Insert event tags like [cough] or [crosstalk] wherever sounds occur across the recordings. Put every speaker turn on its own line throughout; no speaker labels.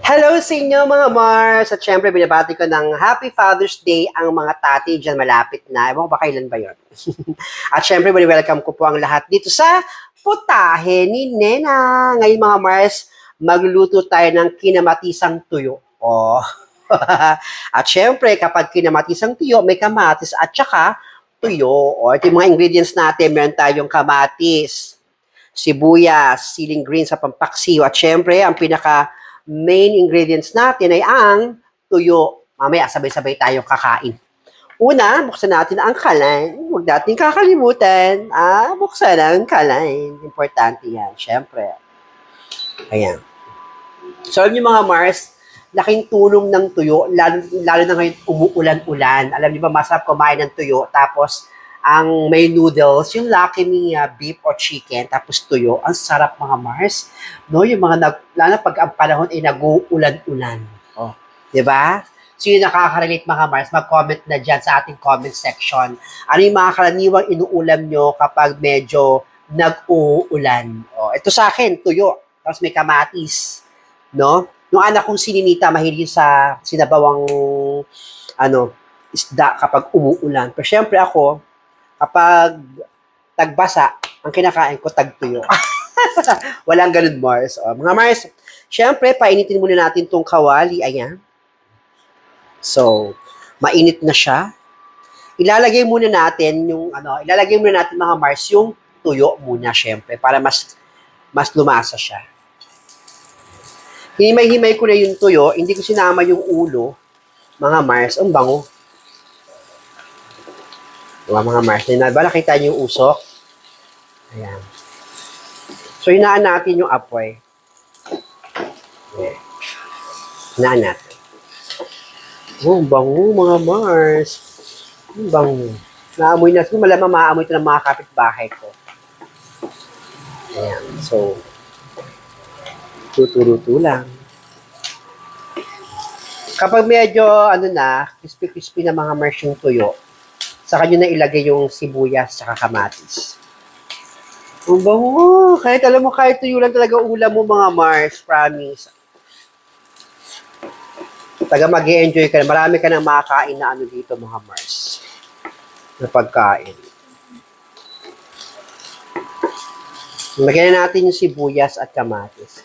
Hello sa inyo mga Mars! At syempre, binabati ko ng Happy Father's Day ang mga tati dyan malapit na. Ewan ko ba kailan ba yun? [laughs] At syempre, welcome ko po ang lahat dito sa putahe ni Nena. Ngayon mga Mars, magluluto tayo ng kinamatisang tuyo. Oh. [laughs] at syempre, kapag kinamatisang tuyo, may kamatis at saka tuyo. O, ito yung mga ingredients natin. Meron tayong kamatis, sibuyas, siling green sa pampaksiw. At syempre, ang pinaka main ingredients natin ay ang tuyo. Mamaya, sabay-sabay tayong kakain. Una, buksan natin ang kalain. Huwag natin kakalimutan. Ah, buksan ang kalain. Importante yan, syempre. Ayan. So, alam niyo mga Mars, laking tulong ng tuyo, lalo, lalo na ngayon umuulan-ulan. Alam niyo ba, masarap kumain ng tuyo, tapos ang may noodles, yung Lucky Me uh, beef or chicken, tapos tuyo, ang sarap mga Mars. No, yung mga, nag, lalo pag ang panahon ay nag-uulan-ulan. Oh, di ba? So yung nakaka-relate mga Mars, mag-comment na dyan sa ating comment section. Ano yung mga karaniwang inuulam nyo kapag medyo nag-uulan? Oh, ito sa akin, tuyo. Tapos may kamatis. No? Nung anak kong sininita, mahilig sa sinabawang ano, isda kapag umuulan. Pero syempre ako, kapag tagbasa, ang kinakain ko tagtuyo. [laughs] Walang ganun, Mars. O, mga Mars, syempre, painitin muna natin tong kawali. Ayan. So, mainit na siya. Ilalagay muna natin yung, ano, ilalagay muna natin mga Mars, yung tuyo muna, syempre, para mas, mas lumasa siya. Hinimay-himay ko na yung tuyo, hindi ko sinama yung ulo, mga Mars, ang bango. Diba mga Mars? Na ba nakita niyo yung usok? Ayan. So, hinaan natin yung apoy. Ayan. Hinaan natin. Oh, bango mga Mars. Ang bango. Naamoy na. Siguro malamang maamoy ito ng mga kapitbahay ko. Ayan. So, tuturuto lang. Kapag medyo, ano na, crispy-crispy na mga Mars yung tuyo, sa kanya na ilagay yung sibuyas sa kamatis. Ang bango. Kahit alam mo, kahit tuyo lang talaga ulam mo mga Mars, promise. Taga mag enjoy ka na. Marami ka nang makakain na ano dito mga Mars. Na pagkain. Lagyan na natin yung sibuyas at kamatis.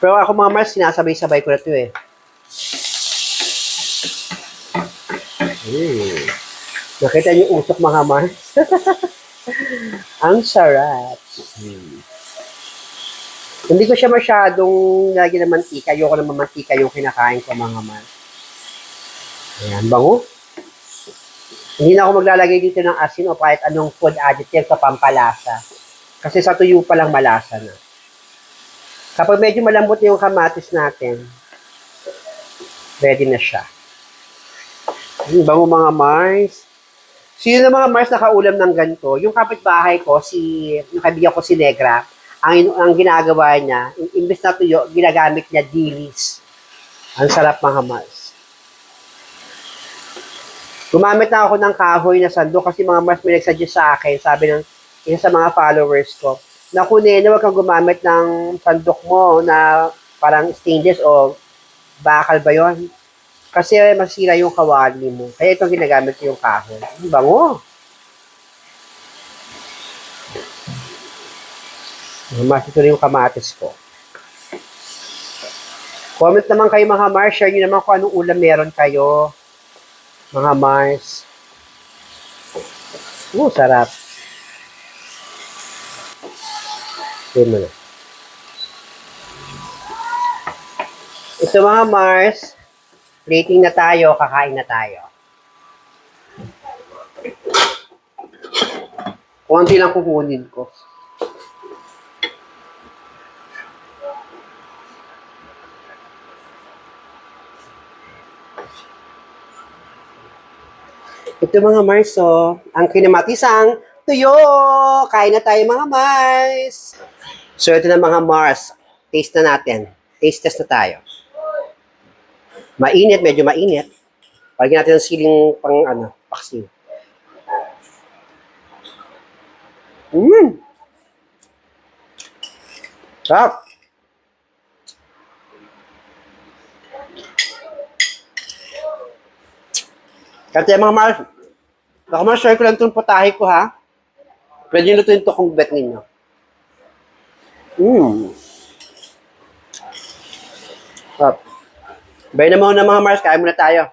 Pero ako mga Mars, sinasabay-sabay ko na ito eh. Mm. Nakita niyo yung usok mga Mars? [laughs] Ang sarap. Hmm. Hindi ko siya masyadong lagyan ng mantika. Ayoko naman mantika yung kinakain ko mga Mars. Ayan, bango. Hindi na ako maglalagay dito ng asin o kahit anong food additive sa pampalasa. Kasi sa tuyo pa lang malasa na. Kapag medyo malambot na yung kamatis natin, ready na siya. Ang bango mga Mars. Sino na mga Mars nakaulam ng ganito? Yung kapitbahay ko, si, yung kaibigan ko si Negra, ang, ang ginagawa niya, imbes na tuyo, ginagamit niya dilis. Ang sarap mga Mars. Gumamit na ako ng kahoy na sandok kasi mga Mars may nagsuggest sa akin, sabi ng isa sa mga followers ko, Naku, Nene, huwag kang gumamit ng sandok mo na parang stainless o bakal ba yon? Kasi masira yung kawali mo. Kaya itong ginagamit yung kahoy. Ang bango. Mas ito yung kamatis ko. Comment naman kayo mga Mars. Share nyo naman kung anong ulam meron kayo. Mga Mars. Oo, sarap. Yun mo na. Ito mga Mars, plating na tayo, kakain na tayo. Kunti lang kukunin ko. Ito mga Mars, oh, ang kinamatisang tuyo! Kain na tayo mga Mars! So ito na mga Mars, taste na natin. Taste test na tayo. Mainit, medyo mainit. Palagyan natin ng siling pang ano, paksiw. Mmm! Sarap! Kaya mga mahal, baka ma-share ko lang itong putahe ko ha. Pwede lutuin ito kung bet ninyo. Mmm! Sarap! Bay na mga Mars, kain muna tayo.